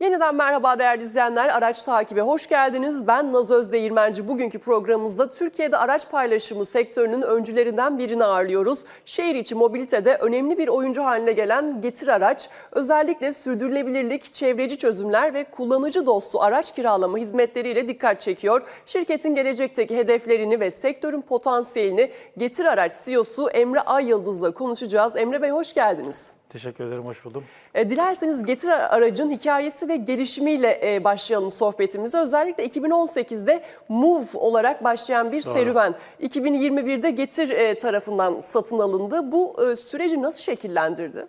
Yeniden merhaba değerli izleyenler. Araç takibe hoş geldiniz. Ben Naz Özdeğirmenci. Bugünkü programımızda Türkiye'de araç paylaşımı sektörünün öncülerinden birini ağırlıyoruz. Şehir içi mobilitede önemli bir oyuncu haline gelen Getir Araç, özellikle sürdürülebilirlik, çevreci çözümler ve kullanıcı dostu araç kiralama hizmetleriyle dikkat çekiyor. Şirketin gelecekteki hedeflerini ve sektörün potansiyelini Getir Araç CEO'su Emre Ay Yıldız'la konuşacağız. Emre Bey hoş geldiniz. Teşekkür ederim, hoş buldum. E, Dilerseniz Getir aracın hikayesi ve gelişimiyle e, başlayalım sohbetimize. Özellikle 2018'de Move olarak başlayan bir Doğru. serüven. 2021'de Getir e, tarafından satın alındı. Bu e, süreci nasıl şekillendirdi?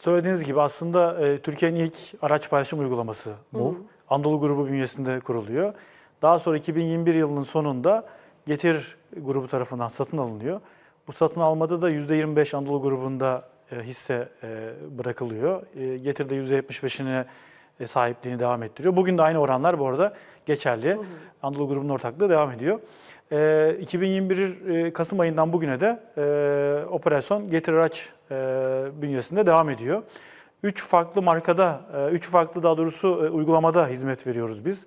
Söylediğiniz gibi aslında e, Türkiye'nin ilk araç paylaşım uygulaması Move. Anadolu grubu bünyesinde kuruluyor. Daha sonra 2021 yılının sonunda Getir grubu tarafından satın alınıyor. Bu satın almada da %25 Anadolu grubunda hisse e, bırakılıyor. E, Getir de %75'ini e, sahipliğini devam ettiriyor. Bugün de aynı oranlar bu arada geçerli. Anadolu grubunun ortaklığı devam ediyor. E, 2021 e, Kasım ayından bugüne de e, operasyon Getir Araç e, bünyesinde devam ediyor. Üç farklı markada, e, üç farklı daha doğrusu e, uygulamada hizmet veriyoruz biz.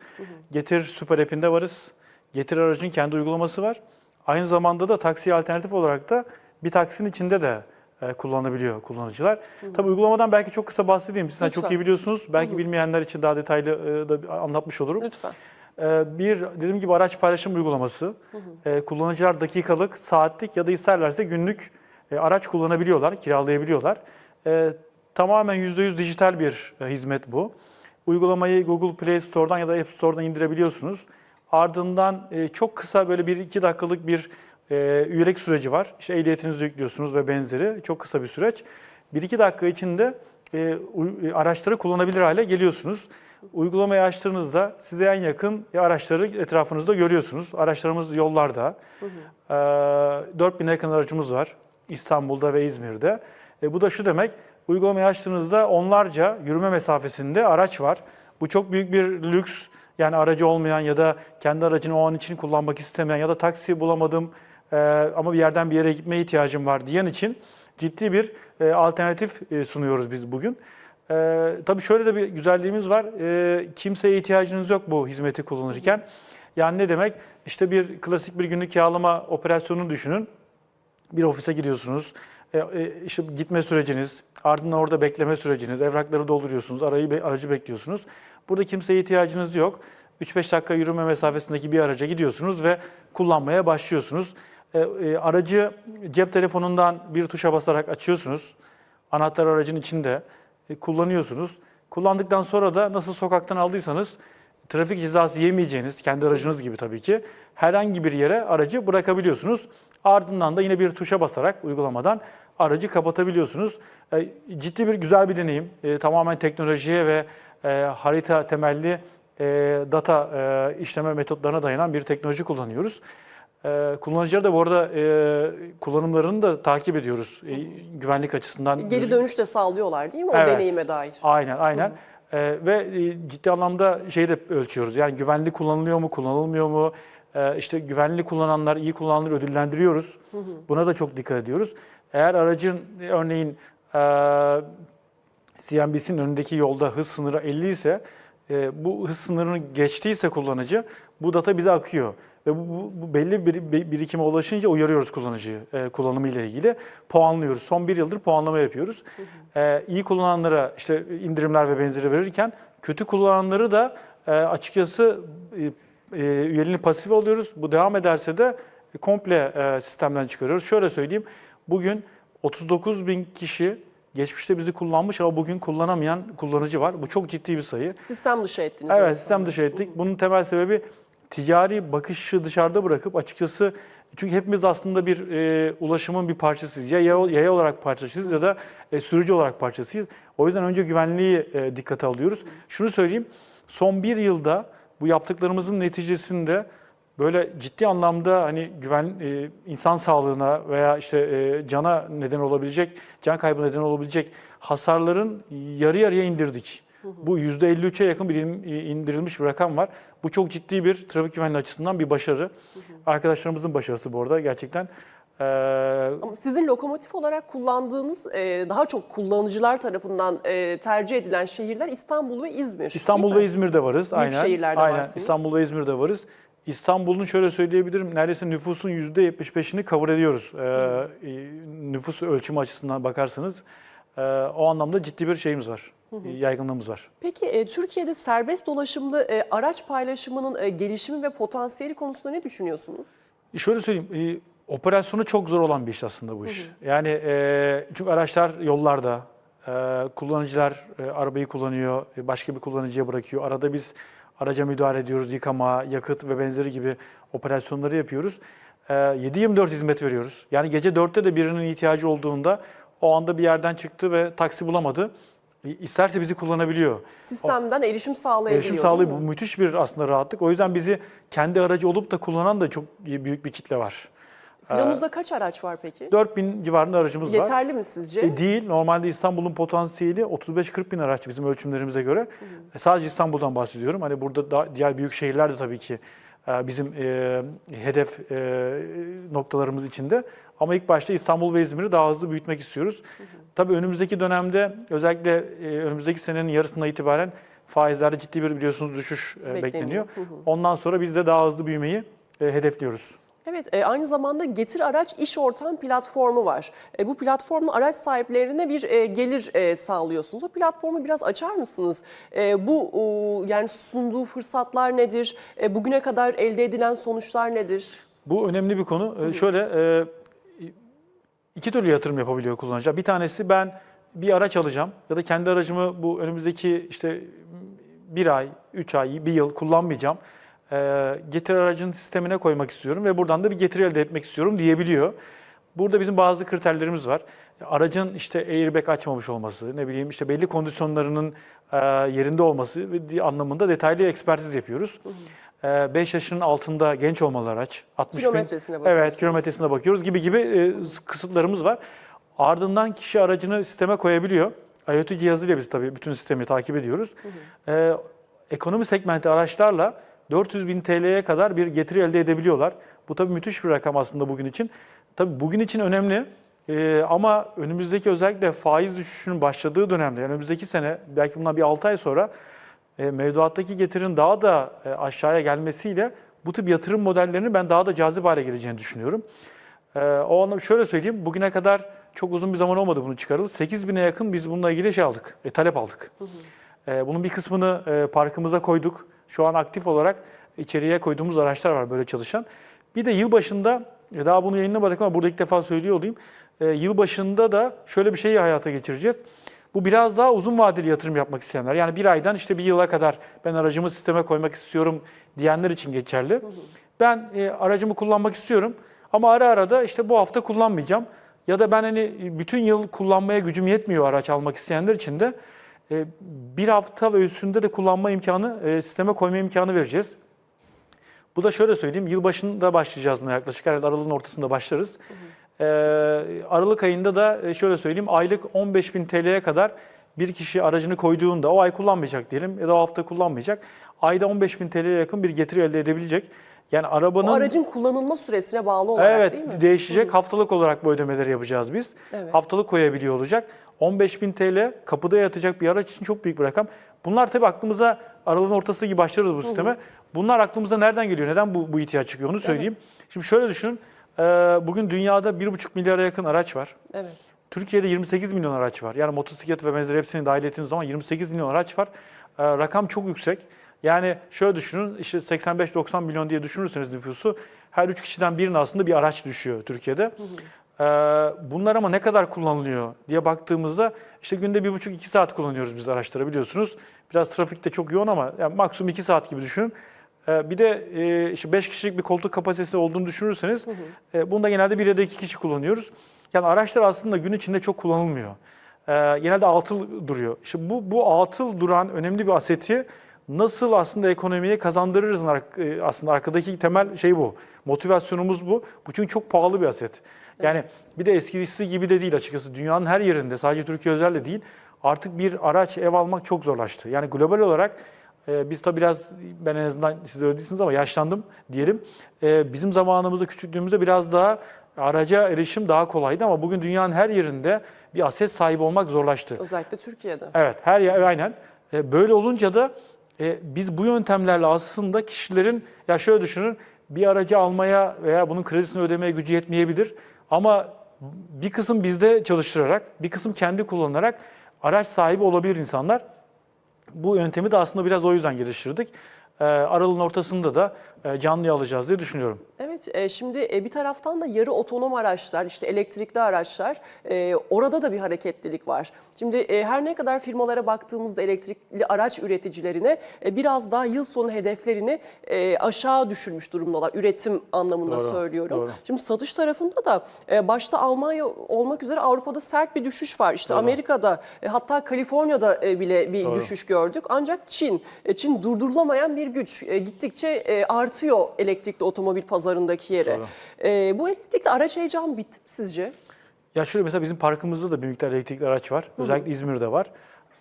Getir Süper App'inde varız. Getir Aracın kendi uygulaması var. Aynı zamanda da taksiye alternatif olarak da bir taksinin içinde de e, kullanabiliyor kullanıcılar. Tabii uygulamadan belki çok kısa bahsedeyim. Siz çok iyi biliyorsunuz. Belki bilmeyenler için daha detaylı e, da anlatmış olurum. Lütfen. Ee, Bir dediğim gibi araç paylaşım uygulaması. Ee, Kullanıcılar dakikalık, saatlik ya da isterlerse günlük e, araç kullanabiliyorlar, kiralayabiliyorlar. Tamamen %100 dijital bir e, hizmet bu. Uygulamayı Google Play Store'dan ya da App Store'dan indirebiliyorsunuz. Ardından e, çok kısa böyle 1-2 dakikalık bir e, üyelik süreci var. İşte ehliyetinizi yüklüyorsunuz ve benzeri. Çok kısa bir süreç. 1-2 dakika içinde e, e, araçları kullanabilir hale geliyorsunuz. Uygulamayı açtığınızda size en yakın e, araçları etrafınızda görüyorsunuz. Araçlarımız yollarda. E, 4000'e yakın aracımız var İstanbul'da ve İzmir'de. E, bu da şu demek, uygulamayı açtığınızda onlarca yürüme mesafesinde araç var. Bu çok büyük bir lüks. Yani aracı olmayan ya da kendi aracını o an için kullanmak istemeyen ya da taksi bulamadım e, ama bir yerden bir yere gitmeye ihtiyacım var diyen için ciddi bir e, alternatif e, sunuyoruz biz bugün. E, tabii şöyle de bir güzelliğimiz var. E, kimseye ihtiyacınız yok bu hizmeti kullanırken. Yani ne demek? İşte bir klasik bir günlük kiralama operasyonunu düşünün. Bir ofise gidiyorsunuz. E, e, işte gitme süreciniz, ardından orada bekleme süreciniz, evrakları dolduruyorsunuz, arayı aracı bekliyorsunuz. Burada kimseye ihtiyacınız yok. 3-5 dakika yürüme mesafesindeki bir araca gidiyorsunuz ve kullanmaya başlıyorsunuz. E, e, aracı cep telefonundan bir tuşa basarak açıyorsunuz. Anahtar aracın içinde e, kullanıyorsunuz. Kullandıktan sonra da nasıl sokaktan aldıysanız trafik cezası yemeyeceğiniz, kendi aracınız gibi tabii ki, herhangi bir yere aracı bırakabiliyorsunuz. Ardından da yine bir tuşa basarak uygulamadan aracı kapatabiliyorsunuz. Ciddi bir güzel bir deneyim. Tamamen teknolojiye ve harita temelli data işleme metotlarına dayanan bir teknoloji kullanıyoruz. E, Kullanıcıları da bu arada e, kullanımlarını da takip ediyoruz e, güvenlik açısından. Geri dönüş de sağlıyorlar değil mi o Evet. deneyime dair? Aynen, aynen. Ee, ve e, ciddi anlamda şeyi de ölçüyoruz. Yani güvenli kullanılıyor mu, kullanılmıyor mu? Ee, işte güvenli kullananlar, iyi kullananları ödüllendiriyoruz. Buna da çok dikkat ediyoruz. Eğer aracın e, örneğin e, CNBC'nin önündeki yolda hız sınırı 50 ise e, bu hız sınırını geçtiyse kullanıcı bu data bize akıyor. Ve bu, bu, bu belli bir bir birikime ulaşınca uyarıyoruz kullanıcıyı e, kullanımı ile ilgili. Puanlıyoruz. Son bir yıldır puanlama yapıyoruz. E, iyi kullananlara işte indirimler ve benzeri verirken kötü kullananları da e, açıkçası e, e, üyeliğini pasif oluyoruz. Bu devam ederse de komple e, sistemden çıkarıyoruz. Şöyle söyleyeyim. Bugün 39 bin kişi geçmişte bizi kullanmış ama bugün kullanamayan kullanıcı var. Bu çok ciddi bir sayı. Sistem dışı ettiniz. Evet, sistem dışı ettik. Bunun temel sebebi ticari bakışı dışarıda bırakıp açıkçası çünkü hepimiz aslında bir e, ulaşımın bir parçasıyız. Ya yaya, yaya olarak parçasıyız ya da e, sürücü olarak parçasıyız. O yüzden önce güvenliği e, dikkate alıyoruz. Şunu söyleyeyim, son bir yılda bu yaptıklarımızın neticesinde böyle ciddi anlamda hani güven e, insan sağlığına veya işte e, cana neden olabilecek, can kaybı neden olabilecek hasarların yarı yarıya indirdik. Bu %53'e yakın bir in- indirilmiş bir rakam var. Bu çok ciddi bir trafik güvenliği açısından bir başarı. Arkadaşlarımızın başarısı bu arada gerçekten. Ee, Ama sizin lokomotif olarak kullandığınız, e, daha çok kullanıcılar tarafından e, tercih edilen şehirler İstanbul ve İzmir. İstanbul ve mi? İzmir'de varız. aynen. şehirlerde aynen. varsınız. İstanbul ve İzmir'de varız. İstanbul'un şöyle söyleyebilirim, neredeyse nüfusun %75'ini cover ediyoruz. Ee, e, nüfus ölçümü açısından bakarsanız e, o anlamda ciddi bir şeyimiz var, e, yaygınlığımız var. Peki e, Türkiye'de serbest dolaşımlı e, araç paylaşımının e, gelişimi ve potansiyeli konusunda ne düşünüyorsunuz? E, Şöyle söyleyeyim, e, operasyonu çok zor olan bir iş aslında bu iş. Yani e, çünkü araçlar yollarda, e, kullanıcılar e, arabayı kullanıyor, e, başka bir kullanıcıya bırakıyor. Arada biz araca müdahale ediyoruz, yıkama, yakıt ve benzeri gibi operasyonları yapıyoruz. E, 7-24 hizmet veriyoruz. Yani gece 4'te de birinin ihtiyacı olduğunda o anda bir yerden çıktı ve taksi bulamadı. İsterse bizi kullanabiliyor. Sistemden erişim sağlayabiliyor. Erişim? Bu müthiş bir aslında rahatlık. O yüzden bizi kendi aracı olup da kullanan da çok büyük bir kitle var. Filonuzda kaç araç var peki? 4000 civarında aracımız var. Yeterli mi sizce? E, değil. Normalde İstanbul'un potansiyeli 35-40 bin araç bizim ölçümlerimize göre. E, sadece İstanbul'dan bahsediyorum. Hani burada da diğer büyük şehirler de tabii ki e, bizim e, hedef e, noktalarımız içinde. Ama ilk başta İstanbul ve İzmir'i daha hızlı büyütmek istiyoruz. Tabii önümüzdeki dönemde özellikle e, önümüzdeki senenin yarısına itibaren faizlerde ciddi bir biliyorsunuz düşüş e, Bekleniyor. bekleniyor. Hı hı. Ondan sonra biz de daha hızlı büyümeyi e, hedefliyoruz. Evet, e, aynı zamanda Getir Araç İş Ortam platformu var. E, bu platformla araç sahiplerine bir e, gelir e, sağlıyorsunuz. O platformu biraz açar mısınız? E, bu o, yani sunduğu fırsatlar nedir? E, bugüne kadar elde edilen sonuçlar nedir? Bu önemli bir konu. Ee, Şöyle e, iki türlü yatırım yapabiliyor kullanıcı. Bir tanesi ben bir araç alacağım ya da kendi aracımı bu önümüzdeki işte bir ay, üç ay, bir yıl kullanmayacağım. Ee, Getir aracın sistemine koymak istiyorum ve buradan da bir getiri elde etmek istiyorum diyebiliyor. Burada bizim bazı kriterlerimiz var. Aracın işte airbag açmamış olması, ne bileyim işte belli kondisyonlarının e, yerinde olması anlamında detaylı ekspertiz yapıyoruz. 5 yaşının altında genç olmalı araç. 60 bin- Kilometresine bakıyorsunuz. Evet, kilometresine bakıyoruz gibi gibi e, kısıtlarımız var. Ardından kişi aracını sisteme koyabiliyor. IoT cihazıyla biz tabii bütün sistemi takip ediyoruz. E, ekonomi segmenti araçlarla 400 bin TL'ye kadar bir getiri elde edebiliyorlar. Bu tabii müthiş bir rakam aslında bugün için. Tabii bugün için önemli. E, ama önümüzdeki özellikle faiz düşüşünün başladığı dönemde, yani önümüzdeki sene belki bundan bir 6 ay sonra e, mevduattaki getirin daha da e, aşağıya gelmesiyle bu tip yatırım modellerinin ben daha da cazip hale geleceğini düşünüyorum. E, o anlamda şöyle söyleyeyim, bugüne kadar çok uzun bir zaman olmadı bunu çıkarılı. 8 bine yakın biz bununla ilgili şey aldık, e, talep aldık. E, bunun bir kısmını e, parkımıza koyduk. Şu an aktif olarak içeriye koyduğumuz araçlar var böyle çalışan. Bir de yılbaşında, e, daha bunu yayınlamadık ama burada ilk defa söylüyor olayım. E, yılbaşında da şöyle bir şeyi hayata geçireceğiz. Bu biraz daha uzun vadeli yatırım yapmak isteyenler. Yani bir aydan işte bir yıla kadar ben aracımı sisteme koymak istiyorum diyenler için geçerli. Ben e, aracımı kullanmak istiyorum ama ara ara da işte bu hafta kullanmayacağım. Ya da ben hani bütün yıl kullanmaya gücüm yetmiyor araç almak isteyenler için de bir hafta ve üstünde de kullanma imkanı, e, sisteme koyma imkanı vereceğiz. Bu da şöyle söyleyeyim, yılbaşında başlayacağız yaklaşık herhalde Aralık'ın ortasında başlarız. Ee, Aralık ayında da e, şöyle söyleyeyim, aylık 15.000 TL'ye kadar bir kişi aracını koyduğunda, o ay kullanmayacak diyelim ya da o hafta kullanmayacak, ayda 15.000 TL'ye yakın bir getiri elde edebilecek. Yani arabanın... O aracın kullanılma süresine bağlı olarak Evet değil mi? değişecek. Haftalık olarak bu ödemeleri yapacağız biz. Evet. Haftalık koyabiliyor olacak. 15.000 TL kapıda yatacak bir araç için çok büyük bir rakam. Bunlar tabii aklımıza aralığın ortası gibi başlarız bu sisteme. Bunlar aklımıza nereden geliyor? Neden bu, bu ihtiyaç çıkıyor onu söyleyeyim. Şimdi şöyle düşünün. Ee, Bugün dünyada 1,5 milyara yakın araç var. Evet. Türkiye'de 28 milyon araç var. Yani motosiklet ve benzeri hepsini dahil ettiğiniz zaman 28 milyon araç var. Ee, rakam çok yüksek. Yani şöyle düşünün işte 85-90 milyon diye düşünürseniz nüfusu her 3 kişiden birinin aslında bir araç düşüyor Türkiye'de. Ee, bunlar ama ne kadar kullanılıyor diye baktığımızda işte günde 1,5-2 saat kullanıyoruz biz araçları biliyorsunuz. Biraz trafikte çok yoğun ama yani maksimum 2 saat gibi düşünün. Ee, Bir de e, işte 5 kişilik bir koltuk kapasitesi olduğunu düşünürseniz e, bunda genelde bir ya da 2 kişi kullanıyoruz. Yani araçlar aslında gün içinde çok kullanılmıyor. Ee, genelde atıl duruyor. İşte bu, bu atıl duran önemli bir aseti nasıl aslında ekonomiye kazandırırız e, aslında arkadaki temel şey bu. Motivasyonumuz bu. Bu çünkü çok pahalı bir aset. Yani bir de eskisi gibi de değil açıkçası. Dünyanın her yerinde sadece Türkiye özel de değil. Artık bir araç ev almak çok zorlaştı. Yani global olarak e, biz tabii biraz ben en azından siz öyle değilsiniz ama yaşlandım diyelim. E, bizim zamanımızda küçüklüğümüzde biraz daha araca erişim daha kolaydı ama bugün dünyanın her yerinde bir aset sahibi olmak zorlaştı. Özellikle Türkiye'de. Evet, her yer aynen. E, Böyle olunca da e, biz bu yöntemlerle aslında kişilerin ya şöyle düşünün bir aracı almaya veya bunun kredisini ödemeye gücü yetmeyebilir ama bir kısım bizde çalıştırarak, bir kısım kendi kullanarak araç sahibi olabilir insanlar. Bu yöntemi de aslında biraz o yüzden geliştirdik. E, Aralığın ortasında da canlıya alacağız diye düşünüyorum. Evet, e, şimdi e, bir taraftan da yarı otonom araçlar, işte elektrikli araçlar, e, orada da bir hareketlilik var. Şimdi e, her ne kadar firmalara baktığımızda elektrikli araç üreticilerine e, biraz daha yıl sonu hedeflerini e, aşağı düşürmüş durumdalar. Üretim anlamında Doğru, söylüyorum. doğru. Şimdi satış tarafında da e, başta Almanya olmak üzere Avrupa'da sert bir düşüş var. İşte Doğru. Amerika'da e, hatta Kaliforniya'da e, bile bir Doğru. düşüş gördük. Ancak Çin, e, Çin durdurulamayan bir güç. E, Gittikçe e, artıyor elektrikli otomobil pazarındaki yeri. Doğru. E, Bu elektrikli araç heyecanı bitti sizce? Ya şöyle mesela bizim parkımızda da bir miktar elektrikli araç var. Özellikle İzmir'de var.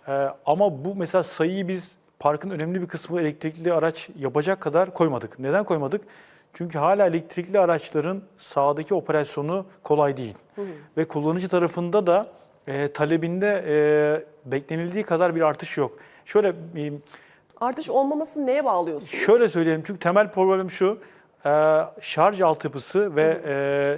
Ee, ama bu mesela sayıyı biz parkın önemli bir kısmı elektrikli araç yapacak kadar koymadık. Neden koymadık? Çünkü hala elektrikli araçların sahadaki operasyonu kolay değil. Ve kullanıcı tarafında da e, talebinde e, beklenildiği kadar bir artış yok. Şöyle e, Artış olmamasını neye bağlıyorsunuz? Şöyle söyleyelim çünkü temel problem şu. e, şarj altyapısı ve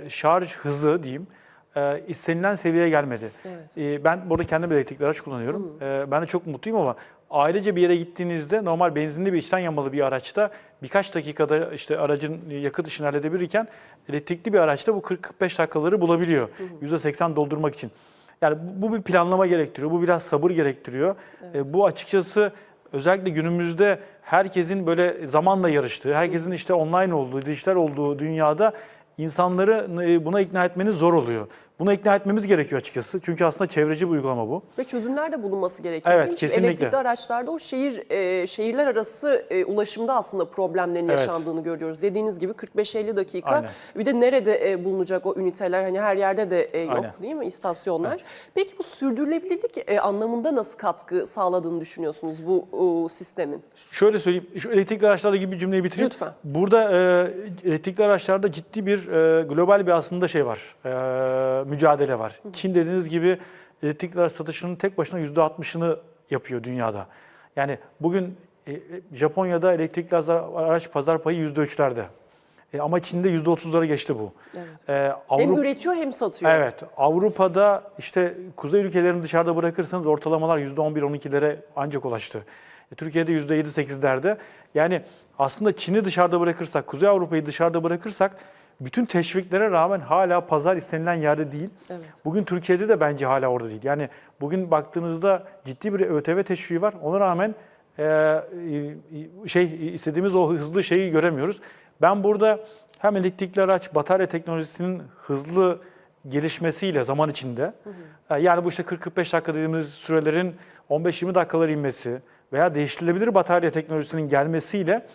e, şarj hızı diyeyim e, istenilen seviyeye gelmedi. Evet. E, ben burada kendim elektrikli araç kullanıyorum. E, ben de çok mutluyum ama ailece bir yere gittiğinizde normal benzinli bir içten yanmalı bir araçta birkaç dakikada işte aracın yakıt işini halledebilirken elektrikli bir araçta bu 40-45 dakikaları bulabiliyor. %80 doldurmak için. Yani bu, bir planlama gerektiriyor. Bu biraz sabır gerektiriyor. E, bu açıkçası özellikle günümüzde herkesin böyle zamanla yarıştığı, herkesin işte online olduğu, dijital olduğu dünyada insanları e, buna ikna etmeniz zor oluyor. Buna ikna etmemiz gerekiyor açıkçası. Çünkü aslında çevreci bir uygulama bu. Ve çözümler de bulunması gerekiyor. Evet, kesinlikle. Elektrikli araçlarda o şehir e, şehirler arası e, ulaşımda aslında problemlerin Evet. yaşandığını görüyoruz. Dediğiniz gibi 45-50 dakika. Aynen. Bir de nerede e, bulunacak o üniteler? Hani her yerde de e, yok Aynen. değil mi istasyonlar? Peki bu sürdürülebilirlik e, anlamında nasıl katkı sağladığını düşünüyorsunuz bu o, sistemin? Şöyle söyleyeyim, şu elektrikli araçlarla gibi bir cümleyi bitireyim. Lütfen. Burada e, elektrikli araçlarda ciddi bir e, global bir aslında şey var, e, mücadele var. Çin dediğiniz gibi elektrikli araç satışının tek başına %60'ını yapıyor dünyada. Yani bugün e, Japonya'da elektrikli araç pazar payı %3'lerde. E, ama Çin'de %30'lara geçti bu. Evet. E, Hem Avrupa- üretiyor hem satıyor. Evet, Avrupa'da işte kuzey ülkelerini dışarıda bırakırsanız ortalamalar %11-12'lere ancak ulaştı. E, Türkiye'de %7-8'lerde. Yani aslında Çin'i dışarıda bırakırsak, Kuzey Avrupa'yı dışarıda bırakırsak bütün teşviklere rağmen hala pazar istenilen yerde değil. Evet. Bugün Türkiye'de de bence hala orada değil. Yani bugün baktığınızda ciddi bir ÖTV teşviği var. Ona rağmen e, e, şey istediğimiz o hızlı şeyi göremiyoruz. Ben burada hem elektrikli araç batarya teknolojisinin hızlı gelişmesiyle zaman içinde e, yani bu işte 40-45 dakika dediğimiz sürelerin 15-20 dakikalara inmesi veya değiştirilebilir batarya teknolojisinin gelmesiyle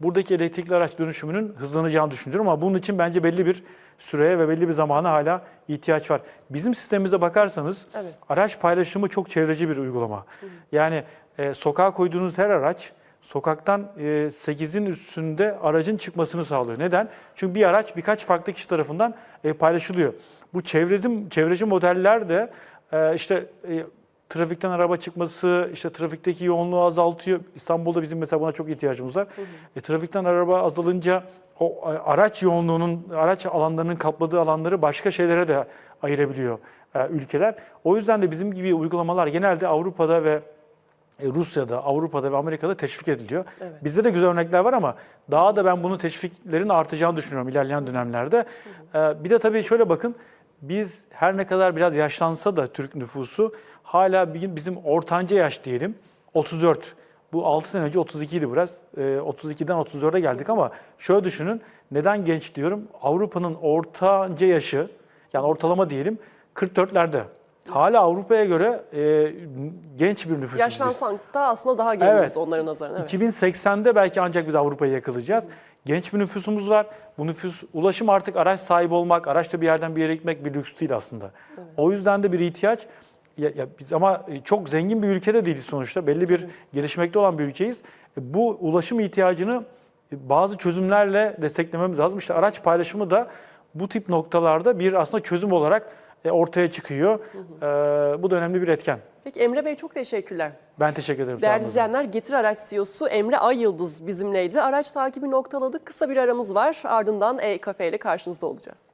buradaki elektrikli araç dönüşümünün hızlanacağını düşünüyorum ama bunun için bence belli bir süreye ve belli bir zamana hala ihtiyaç var. Bizim sistemimize bakarsanız Evet. araç paylaşımı çok çevreci bir uygulama. Yani e, sokağa koyduğunuz her araç sokaktan e, 8'in üstünde aracın çıkmasını sağlıyor. Neden? Çünkü bir araç birkaç farklı kişi tarafından e, paylaşılıyor. Bu çevreci, çevreci modeller de e, işte e, trafikten araba çıkması, işte trafikteki yoğunluğu azaltıyor. İstanbul'da bizim mesela buna çok ihtiyacımız var. E, trafikten araba azalınca o e, araç yoğunluğunun, araç alanlarının kapladığı alanları başka şeylere de ayırabiliyor e, ülkeler. O yüzden de bizim gibi uygulamalar genelde Avrupa'da ve e, Rusya'da, Avrupa'da ve Amerika'da teşvik ediliyor. Evet. Bizde de güzel örnekler var ama daha da ben bunun teşviklerin artacağını düşünüyorum ilerleyen dönemlerde. E, Bir de tabii şöyle bakın, biz her ne kadar biraz yaşlansa da Türk nüfusu hala bizim ortanca yaş diyelim 34. Bu 6 sene önce 32 idi biraz. E, 32'den 34'e geldik ama şöyle düşünün. Neden genç diyorum? Avrupa'nın ortanca yaşı yani ortalama diyelim 44'lerde. Hala Avrupa'ya göre e, genç bir nüfusuz. Yaşlansak da aslında daha genciz Evet. onların nazarında. Evet. 2080'de belki ancak biz Avrupa'yı yakalayacağız. Genç bir nüfusumuz var. Bu nüfus, ulaşım artık araç sahibi olmak, araçla bir yerden bir yere gitmek bir lüks değil aslında. O yüzden de bir ihtiyaç. Ya, ya biz ama çok zengin bir ülkede değiliz sonuçta. Belli bir gelişmekte olan bir ülkeyiz. E, Bu ulaşım ihtiyacını bazı çözümlerle desteklememiz lazım. İşte araç paylaşımı da bu tip noktalarda bir aslında çözüm olarak e, ortaya çıkıyor. E, bu da önemli bir etken. Peki Emre Bey çok teşekkürler. Ben teşekkür ederim. Değerli izleyenler Getir Araç CEO'su Emre Ay Yıldız bizimleydi. Araç takibi noktaladık. Kısa bir aramız var. Ardından E-Kafe ile karşınızda olacağız.